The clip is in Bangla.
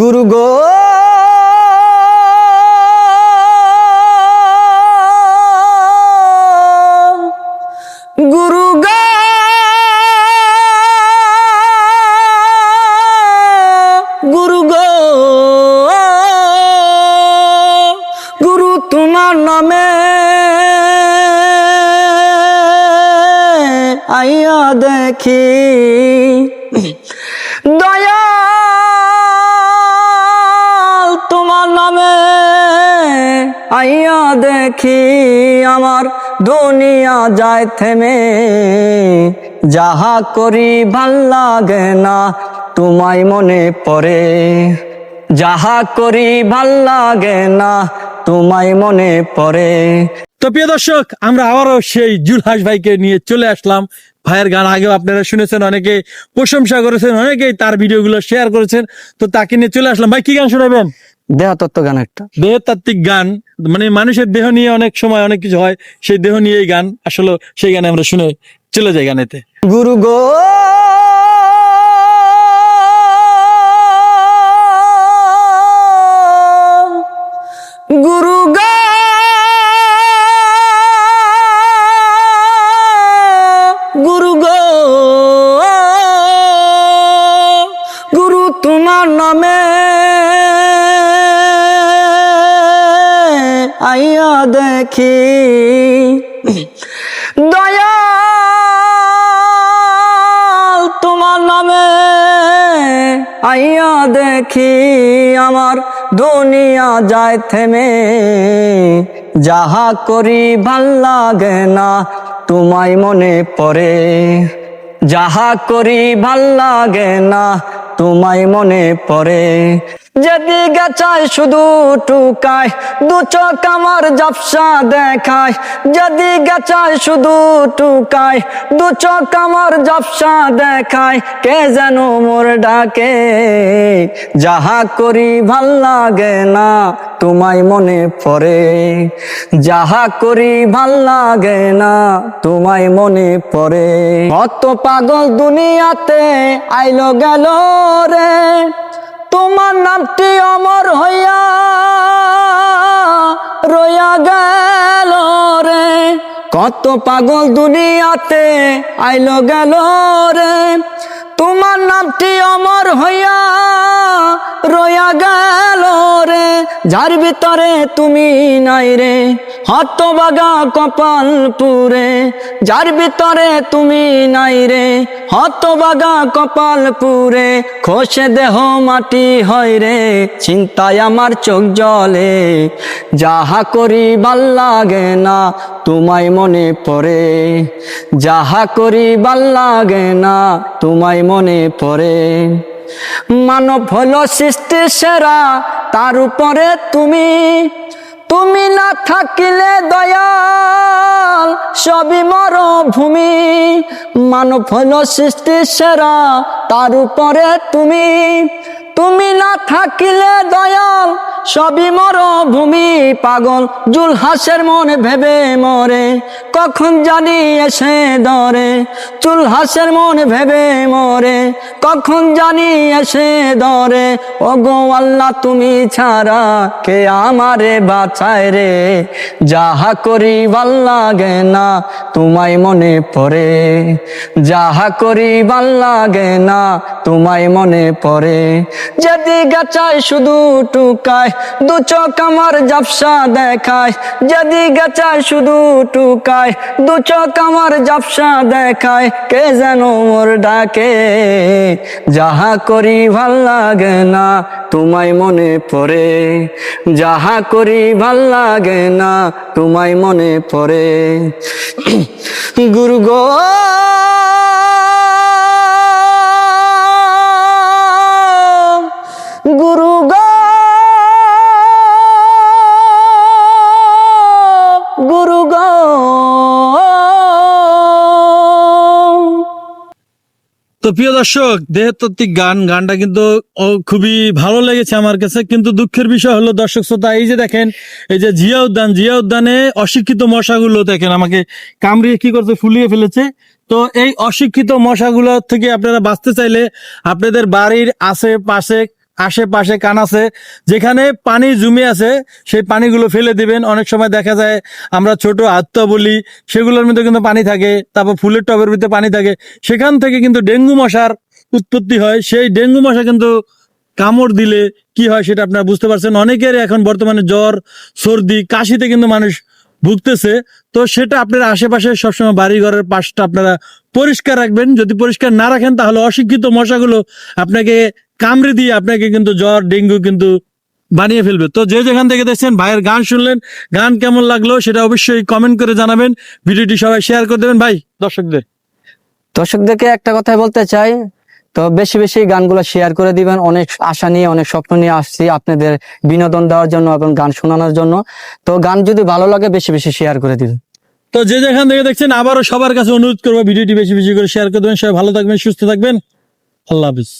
গুরু গো। গুরু গো। গুরু গো। গুরু তোমার নামে আইয়া দেখি। দয়াল আইয়া দেখি আমার দুনিয়া যায় থেমে। যাহা করি ভালো লাগে না, তোমায় মনে পড়ে। যাহা করি ভালো লাগে না, তোমায় মনে পড়ে। তো প্রিয় দর্শক, আমরা আবারও সেই জুলহাস ভাইকে নিয়ে চলে আসলাম। ভাইয়ের গান আগেও আপনারা শুনেছেন অনেকে প্রশংসা করেছেন, অনেকেই তার ভিডিওগুলো শেয়ার করেছেন। তো তাকে নিয়ে চলে আসলাম। ভাই, কি গান শোনাবেন? দেহা তত্ত্ব গান একটা। দেহতাত্ত্বিক গান মানে মানুষের দেহ নিয়ে অনেক সময় অনেক কিছু হয় সেই দেহ নিয়ে এই গান। আসলে সেই গানে আমরা শুনে চলে যাই গানেতে। গুরু গো গুরু গো গুরু গো গুরু তোমার নামে আইয়া দেখি। দয়া তোমার নামে আইয়া দেখি, আমার দুনিয়া যায় থেমে। যাহা করি ভালো লাগে না, তোমায় মনে পড়ে। যাহা করি ভালো লাগে না তোমায় মনে পড়ে। যদি গাছায় শুধু টুকায়, দু চোখ আমার জাপসা দেখায়। যদি গাছায় শুধু টুকায়, দু চোখ আমার জাপসা দেখায়। কে যেন মোর ডাকে, যাহা করি ভালো লাগে না। তোমায় মনে পড়ে। যাহা করি ভালো লাগে না, তোমায় মনে পড়ে। কত পাগল দুনিয়াতে আইলো গেল রে, তোমার নামটি অমর হইয়া রইয়া গেল রে। কত পাগল দুনিয়াতে আইলো গেল রে তোমার নামটি অমর হইয়া রইয়া গেল রে। যার ভিতরে তুমি নাই রে হত বাগা কপাল পুরে যার ভিতরে তুমি নাই রে হত বাগা কপাল পুরে খসে দেহ মাটি হয় রে চিন্তায় আমার চোখ জলে। যাহা করি ভালো লাগে না, তোমায় মনে পড়ে। যাহা করি ভালো লাগে না, তোমায় মনে পড়ে। মানব হলো সৃষ্টি সেরা, তার উপরে তুমি। তুমি না থাকিলে দয়াল, সবই মরভূমি। মানব হলো সৃষ্টি সেরা, তার উপরে তুমি। তুমি না থাকিলে দয়াল সবই মরভূমি পাগল। জুল হাসের মনে ভেবে মরে, কখন জানি এসে ধরে। চুল হাসের মনে ভেবে মরে, কখন জানি এসে ধরে। ও গো আল্লাহ, তুমি ছাড়া কে আমারে বাঁচায় রে? যাহা করি ভালো লাগে না, তোমায় মনে পড়ে। যাহা করি ভালো লাগে না, তোমায় মনে পড়ে। যদি গাছায় শুধু টুকায় দু চোখ আমার জাপসা দেখায়, যদি গাছায় শুধু টুকায়, দু চোখ আমার জাপসা দেখায়, কে যেন মোর ডাকে? যাহা করি ভালো লাগে না, তোমায় মনে পড়ে। যাহা করি ভালো লাগে না, তোমায় মনে পড়ে। গুরু গো তো প্রিয় দর্শক, দেহতাত্ত্বিক গান, গানটা কিন্তু খুবই ভালো লেগেছে আমার কাছে। কিন্তু দুঃখের বিষয় হলো, দর্শক শ্রোতা, এই যে দেখেন, এই যে জিয়া উদ্যান জিয়া উদ্যানে অশিক্ষিত মশাগুলো দেখেন, আমাকে কামড়িয়ে কি করছে, ফুলিয়ে ফেলেছে। তো এই অশিক্ষিত মশাগুলো থেকে আপনারা বাঁচতে চাইলে আপনাদের বাড়ির আশেপাশে আশেপাশে কান আছে, যেখানে পানি জমে আছে, সেই পানিগুলো ফেলে দিবেন। অনেক সময় দেখা যায় আমরা ছোট আত্মা বলি, সেগুলোর মধ্যে কিন্তু পানি থাকে, তারপর ফুলের টবের ভিতরে পানি থাকে। সেখান থেকে কিন্তু ডেঙ্গু মশার উৎপত্তি হয়। সেই ডেঙ্গু মশা কিন্তু কামড় দিলে কি হয় সেটা আপনারা বুঝতে পারছেন। অনেকের এখন বর্তমানে জ্বর, সর্দি, কাশিতে কিন্তু মানুষ ভুগতেছে। তো সেটা আপনার আশেপাশে সবসময় বাড়ি ঘরের পাশটা আপনারা পরিষ্কার রাখবেন। যদি পরিষ্কার না রাখেন, তাহলে অশিক্ষিত মশাগুলো আপনাকে কামড়ে দিয়ে আপনাকে কিন্তু জ্বর ডেঙ্গু কিন্তু বানিয়ে ফেলবে। তো যে যেখান থেকে দেখছেন ভাইয়ের গান শুনলেন গান কেমন লাগল সেটা অবশ্যই কমেন্ট করে জানাবেন। ভিডিওটি সবাই শেয়ার করে দেবেন। ভাই দর্শকদের। দর্শকদেরকে একটা কথাই বলতে চাই তো বেশি বেশি গানগুলো শেয়ার করে দিবেন। অনেক আশা নিয়ে অনেক স্বপ্ন নিয়ে আসছি আপনাদের বিনোদন দেওয়ার জন্য এবং গান শোনানোর জন্য। তো গান যদি ভালো লাগে বেশি বেশি শেয়ার করে দিবেন। তো যে যেখান থেকে দেখছেন আবারও সবার কাছে অনুরোধ করব ভিডিওটি বেশি বেশি করে শেয়ার করে দেবেন। সবাই ভালো থাকবেন সুস্থ থাকবেন। আল্লাহ হাফিজ।